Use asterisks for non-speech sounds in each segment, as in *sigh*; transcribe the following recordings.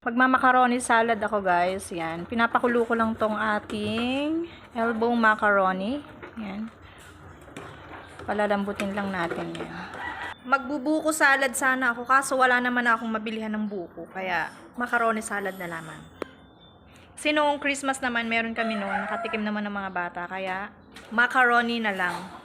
Pagmamacaroni salad ako guys, yan. Pinapakulo ko lang tong ating elbow macaroni. Yan. Palalambutin lang natin yan. Magbubuko salad sana ako kaso wala naman akong mabilihan ng buko. Kaya macaroni salad na lamang. Kasi noong Christmas naman, meron kami noon. Nakatikim naman ng mga bata. Kaya macaroni na lang.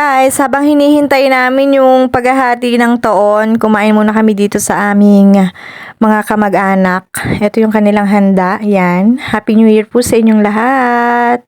Guys, habang hinihintay namin yung paghahati ng taon, kumain muna kami dito sa aming mga kamag-anak. Ito yung kanilang handa. Yan. Happy New Year po sa inyong lahat.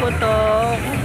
Ang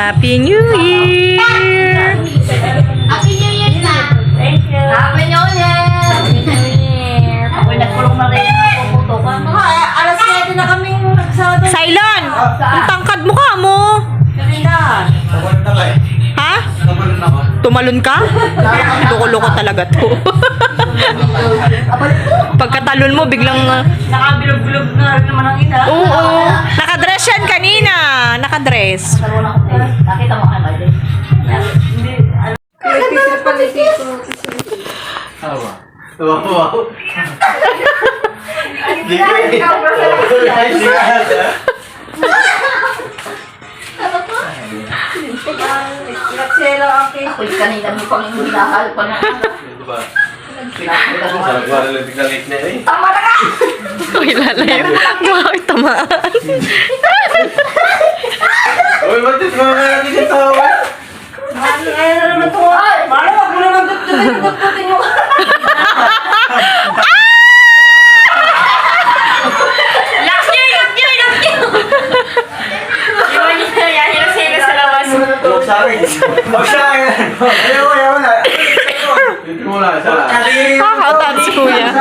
Happy New Year! Happy New Year na! Thank you! Happy New Year! Happy New Year! Ako'y nagkulong na rin ang puputukan. Mga alas 7 na kami nagsado. Cylon! Ang tangkad mo ka mo! Kanina. Ha? Tumalon ka? *laughs* Loko-loko talaga to. *laughs* Pagkatalon mo, biglang... uh, Nakabilog-bilog na rin naman ang ina. Oo. *laughs* Nakadress yan kanina nakadress? Nakita mo ano din. Tawa. Tawa po ako. Ako yung kanina mo pang hinahal pa na. Diba? Sarap ko na lang tignan na eh. Tama na ka! Uy, lalayo. Bakit tamaan? Uy, ba't ito mga natin ito? Mali, ay na naman ito. Ay, mali, wag mo naman dutdutin yung... Yung. Huwag sa akin. Huwag sa akin. Ayaw, ayaw na. Na. Sa Kakautan si kuya. *laughs*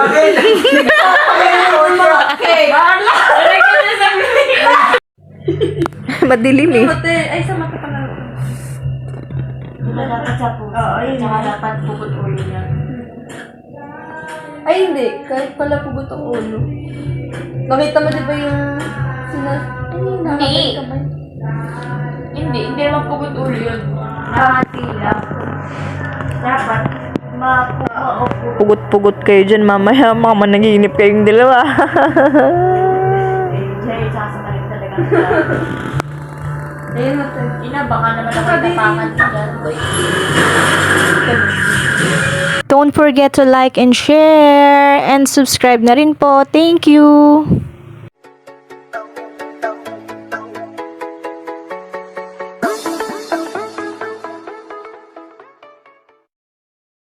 Madilim eh. Ay sa mata pala. Dapat sa puso. Oo, yun. Tsaka dapat pugot ulo niya. Ay, hindi. Kahit pala pugot ang ulo. Nakita mo di ba yung sina... Ay, Hindi. Hindi, hindi naman pugot ulo yun. Dapat makuha o pugot. Pugot-pugot kayo dyan mamaya. Mama, naginip kayong dalawa. Ina, baka naman ako tapangan. Don't forget to like and share and subscribe na rin po. Thank you!